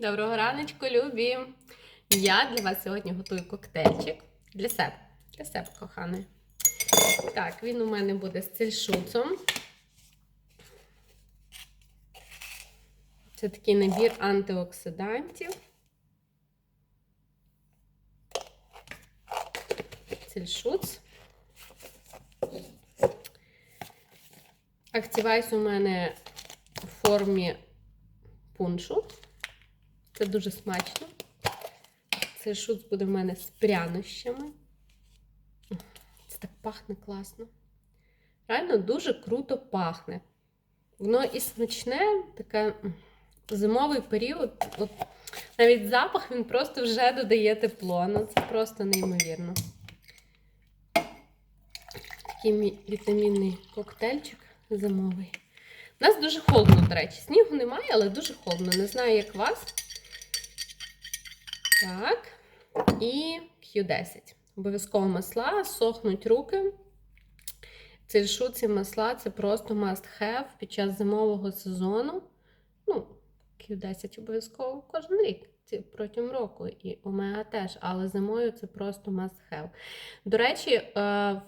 Доброго раночку, любі! Я для вас сьогодні готую коктейльчик для себе. Для себе, коханий. Так, він у мене буде з цельшуцом. Це такий набір антиоксидантів. Цельшуц. Активайс у мене в формі пуншу. Це дуже смачно. Цей шуц буде в мене з прянощами. Це так пахне класно. Реально дуже круто пахне. Воно і смачне, таке зимовий період. От, навіть запах він просто вже додає тепло. Ну, це просто неймовірно. Такий вітамінний коктейльчик зимовий. У нас дуже холодно, до речі. Снігу немає, але дуже холодно. Не знаю, як вас. Так. І Q10. Обов'язково масла, сохнуть руки. Ці шуці масла це просто must have під час зимового сезону. Ну, Q10 обов'язково кожен рік. Протягом року і омега теж, але зимою це просто must have. До речі,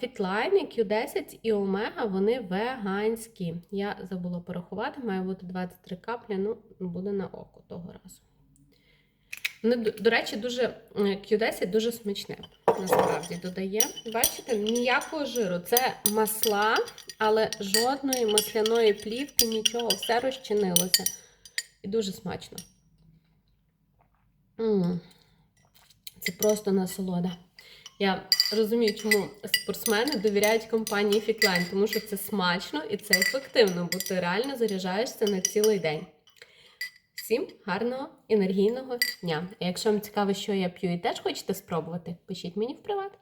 фітлайни Q10 і омега вони веганські. Я забула порахувати, має бути 23 каплі, ну, буде на око того разу. До, речі, дуже е, Q10 дуже смачне. Насправді додає. Бачите, ніякого жиру. Це масла, але жодної масляної плівки, нічого, все розчинилося. І дуже смачно. М. Це просто насолода. Я розумію, чому спортсмени довіряють компанії Фіклайн, тому що це смачно і це ефективно, бо ти реально заряджаєшся на цілий день. Всім гарного енергійного дня! А якщо вам цікаво, що я п'ю і теж хочете спробувати, пишіть мені в приват.